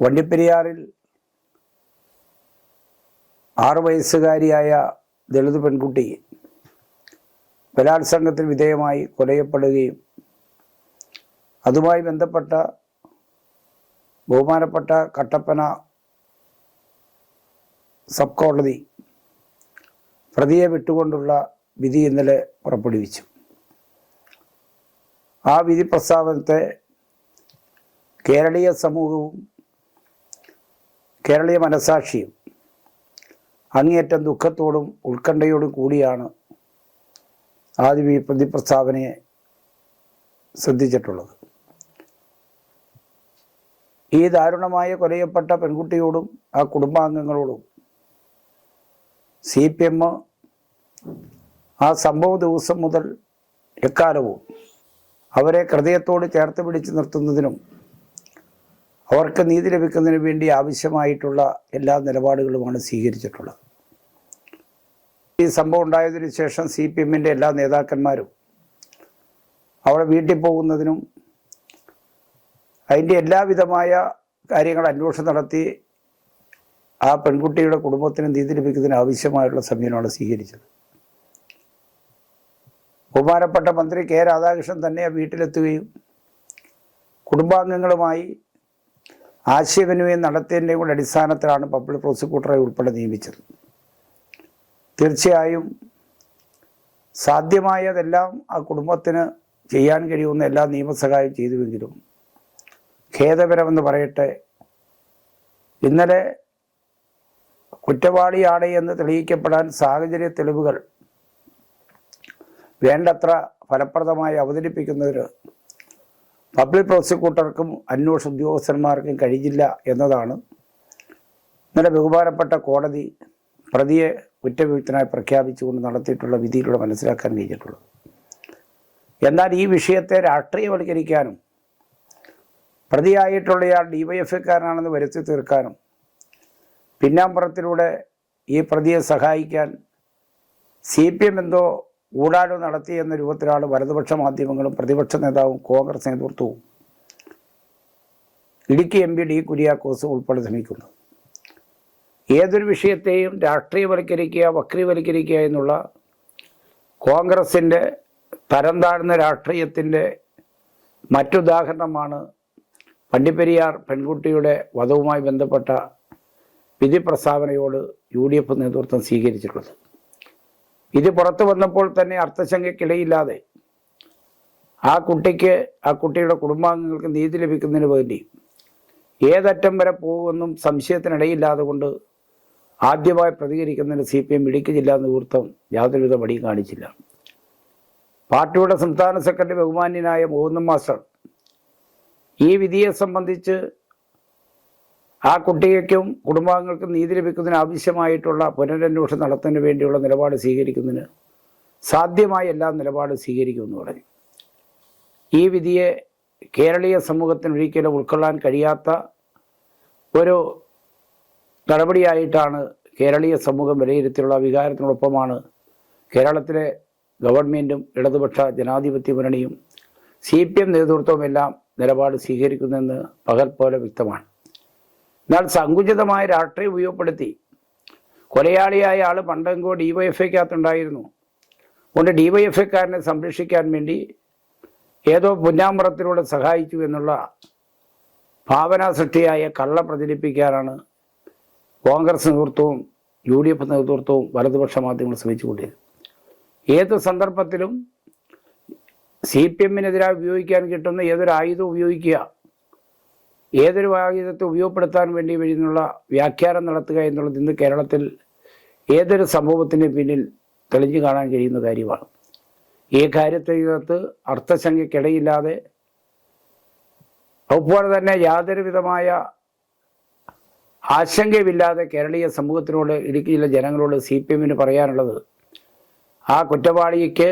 വണ്ടിപ്പെരിയാറിൽ ആറു വയസ്സുകാരിയായ ദളിത് പെൺകുട്ടി ബലാത്സംഗത്തിന് വിധേയമായി കൊലയപ്പെടുകയും അതുമായി ബന്ധപ്പെട്ട ബഹുമാനപ്പെട്ട കട്ടപ്പന സബ് കോടതി പ്രതിയെ വിട്ടുകൊണ്ടുള്ള വിധി ഇന്നലെ പുറപ്പെടുവിച്ചു. ആ വിധി പ്രസ്താവനത്തെ കേരളീയ സമൂഹവും കേരളീയ മനസാക്ഷിയും അങ്ങേയറ്റം ദുഃഖത്തോടും ഉത്കണ്ഠയോടും കൂടിയാണ് ആദ്യം ഈ പ്രതിപ്രസ്താവനയെ ശ്രദ്ധിച്ചിട്ടുള്ളത്. ഈ ദാരുണമായ കൊലയപ്പെട്ട പെൺകുട്ടിയോടും ആ കുടുംബാംഗങ്ങളോടും സി പി എം ആ സംഭവ ദിവസം മുതൽ എക്കാലവും അവരെ ഹൃദയത്തോട് ചേർത്ത് പിടിച്ചു നിർത്തുന്നതിനും അവർക്ക് നീതി ലഭിക്കുന്നതിന് വേണ്ടി ആവശ്യമായിട്ടുള്ള എല്ലാ നിലപാടുകളുമാണ് സ്വീകരിച്ചിട്ടുള്ളത്. ഈ സംഭവം ഉണ്ടായതിനു ശേഷം സി പി എമ്മിന്റെ എല്ലാ നേതാക്കന്മാരും അവിടെ വീട്ടിൽ പോകുന്നതിനും അതിന്റെ എല്ലാവിധമായ കാര്യങ്ങൾ അന്വേഷണം നടത്തി ആ പെൺകുട്ടിയുടെ കുടുംബത്തിന് നീതി ലഭിക്കുന്നതിന് ആവശ്യമായുള്ള സമീപനമാണ് സ്വീകരിച്ചത്. ബഹുമാനപ്പെട്ട മന്ത്രി കെ രാധാകൃഷ്ണൻ തന്നെ വീട്ടിലെത്തുകയും കുടുംബാംഗങ്ങളുമായി ആശയവിനിമയം നടത്തിയതിന്റെ കൂടെ അടിസ്ഥാനത്തിലാണ് പബ്ലിക് പ്രോസിക്യൂട്ടറെ ഉൾപ്പെടെ നിയമിച്ചത്. തീർച്ചയായും സാധ്യമായതെല്ലാം ആ കുടുംബത്തിന് ചെയ്യാൻ കഴിയുന്ന എല്ലാ നിയമസഹായം ചെയ്തുവെങ്കിലും ഖേദപരമെന്ന് പറയട്ടെ ഇന്നലെ കുറ്റവാളിയാണ് എന്ന് തെളിയിക്കപ്പെടാൻ സാഹചര്യ തെളിവുകൾ വേണ്ടത്ര ഫലപ്രദമായി അവതരിപ്പിക്കുന്നതിന് പബ്ലിക് പ്രോസിക്യൂട്ടർക്കും അന്വേഷണ ഉദ്യോഗസ്ഥന്മാർക്കും കഴിഞ്ഞില്ല എന്നതാണ് ഇന്നലെ ബഹുമാനപ്പെട്ട കോടതി പ്രതിയെ കുറ്റവിമുക്തനായി പ്രഖ്യാപിച്ചുകൊണ്ട് നടത്തിയിട്ടുള്ള വിധിയിലൂടെ മനസ്സിലാക്കാൻ കഴിഞ്ഞിട്ടുള്ളത്. എന്നാൽ ഈ വിഷയത്തെ രാഷ്ട്രീയവൽക്കരിക്കാനും പ്രതിയായിട്ടുള്ളയാൾ ഡിവൈഎഫ്ഐക്കാരനാണെന്ന് വരുത്തി തീർക്കാനും പിന്നാമ്പുറത്തിലൂടെ ഈ പ്രതിയെ സഹായിക്കാൻ സി പി എം എന്തോ ഊടാലോ നടത്തി എന്ന രൂപത്തിലാണ് വലതുപക്ഷ മാധ്യമങ്ങളും പ്രതിപക്ഷ നേതാവും കോൺഗ്രസ് നേതൃത്വവും Idukki M P D Kuriakose ഉൾപ്പെടെ ശ്രമിക്കുന്നത് ഏതൊരു വിഷയത്തെയും രാഷ്ട്രീയവൽക്കരിക്കുക വക്രീവൽക്കരിക്കുക എന്നുള്ള കോൺഗ്രസിന്റെ തരം താഴ്ന്ന രാഷ്ട്രീയത്തിന്റെ മറ്റുദാഹരണമാണ് പണ്ടിപ്പെരിയാർ പെൺകുട്ടിയുടെ വധവുമായി ബന്ധപ്പെട്ട വിധി പ്രസ്താവനയോട് യു ഡി എഫ് നേതൃത്വം സ്വീകരിച്ചിട്ടുള്ളത്. ഇത് പുറത്തു വന്നപ്പോൾ തന്നെ അർത്ഥശങ്കയ്ക്കിടയില്ലാതെ ആ കുട്ടിക്ക് ആ കുട്ടിയുടെ കുടുംബാംഗങ്ങൾക്ക് നീതി ലഭിക്കുന്നതിന് വേണ്ടി ഏതറ്റം വരെ പോകുമെന്നും സംശയത്തിനിടയില്ലാതെ കൊണ്ട് ആദ്യമായി പ്രതികരിക്കുന്നതിന് സി പി എം ഇടുക്കി ജില്ലാ നേതൃത്വം യാതൊരുവിധ മടിയും കാണിച്ചില്ല. പാർട്ടിയുടെ സംസ്ഥാന സെക്രട്ടറി ബഹുമാന്യനായ മോഹൻ മാസ്റ്റർ ഈ വിധിയെ സംബന്ധിച്ച് ആ കുട്ടികൾക്കും കുടുംബാംഗങ്ങൾക്കും നീതി ലഭിക്കുന്നതിന് ആവശ്യമായിട്ടുള്ള പുനരന്വേഷണം നടത്തുന്നതിന് വേണ്ടിയുള്ള നിലപാട് സ്വീകരിക്കുന്നതിന് സാധ്യമായ എല്ലാ നിലപാടും സ്വീകരിക്കുമെന്ന് പറഞ്ഞു. ഈ വിധിയെ കേരളീയ സമൂഹത്തിന് ഒരിക്കലും ഉൾക്കൊള്ളാൻ കഴിയാത്ത ഒരു നടപടിയായിട്ടാണ് കേരളീയ സമൂഹം വിലയിരുത്തിയുള്ള വികാരത്തിനോടൊപ്പമാണ് കേരളത്തിലെ ഗവൺമെന്റും ഇടതുപക്ഷ ജനാധിപത്യ മുന്നണിയും സി പി എം നേതൃത്വമെല്ലാം നിലപാട് സ്വീകരിക്കുന്നതെന്ന് പകൽ പോലെ വ്യക്തമാണ്. എന്നാൽ സങ്കുചിതമായ രാഷ്ട്രീയം ഉപയോഗപ്പെടുത്തി. കൊലയാളിയായ ആൾ പണ്ടെങ്കോ ഡി വൈ എഫ് ഐക്കകത്തുണ്ടായിരുന്നു അതുകൊണ്ട് ഡി വൈ എഫ് ഐക്കാരനെ സംരക്ഷിക്കാൻ വേണ്ടി ഏതോ പുന്നാമ്പുറത്തിലൂടെ സഹായിച്ചു എന്നുള്ള ഭാവനാ സൃഷ്ടിയായ കള്ള പ്രചരിപ്പിക്കാനാണ് കോൺഗ്രസ് നേതൃത്വവും യു ഡി എഫ് നേതൃത്വവും വലതുപക്ഷ മാധ്യമങ്ങൾ ശ്രമിച്ചുകൊണ്ടിരുന്നത്. ഏത് സന്ദർഭത്തിലും സി പി എമ്മിനെതിരായി ഉപയോഗിക്കാൻ കിട്ടുന്ന ഏതൊരു ആയുധം ഉപയോഗിക്കുക. ഏതൊരു ആയുധത്തെ ഉപയോഗപ്പെടുത്താൻ വേണ്ടി വരുന്നുള്ള വ്യാഖ്യാനം നടത്തുക എന്നുള്ളത് ഇന്ന് കേരളത്തിൽ ഏതൊരു സംഭവത്തിന് പിന്നിൽ തെളിഞ്ഞു കാണാൻ കഴിയുന്ന കാര്യമാണ്. ഈ കാര്യത്തിനകത്ത് അർത്ഥശങ്കയ്ക്കിടയില്ലാതെ അതുപോലെ തന്നെ യാതൊരു വിധമായ ആശങ്കയുമില്ലാതെ കേരളീയ സമൂഹത്തിനോട് ഇടുക്കി ജില്ല ജനങ്ങളോട് സി പി എമ്മിന് പറയാനുള്ളത് ആ കുറ്റവാളിക്ക്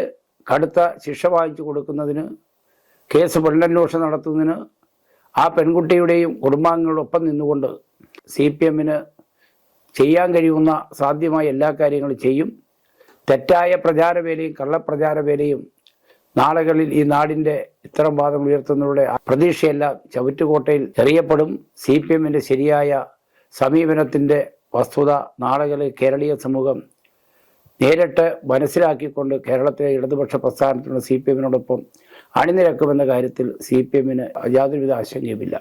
കടുത്ത ശിക്ഷ വാങ്ങിച്ചു കൊടുക്കുന്നതിന് കേസ് പുനരന്വേഷണം നടത്തുന്നതിന് ആ പെൺകുട്ടിയുടെയും കുടുംബാംഗങ്ങളൊപ്പം നിന്നുകൊണ്ട് സി പി എമ്മിന് ചെയ്യാൻ കഴിയുന്ന സാധ്യമായ എല്ലാ കാര്യങ്ങളും ചെയ്യും. തെറ്റായ പ്രചാരവേലയും കള്ളപ്രചാരവേലയും നാളുകളിൽ ഈ നാടിന്റെ ഇത്തരം വാദം ഉയർത്തുന്നവരുടെ പ്രതീക്ഷയെല്ലാം ചവിറ്റുകോട്ടയിൽ എറിയപ്പെടും. സി പി എമ്മിന്റെ ശരിയായ സമീപനത്തിന്റെ വസ്തുത നാളുകളിൽ കേരളീയ സമൂഹം നേരിട്ട് മനസ്സിലാക്കിക്കൊണ്ട് കേരളത്തിലെ ഇടതുപക്ഷ പ്രസ്ഥാനത്തിനുള്ള സി പി എമ്മിനോടൊപ്പം അണിനിരക്കുമെന്ന കാര്യത്തിൽ സി പി എമ്മിന് യാതൊരുവിധ ആശങ്കയുമില്ല.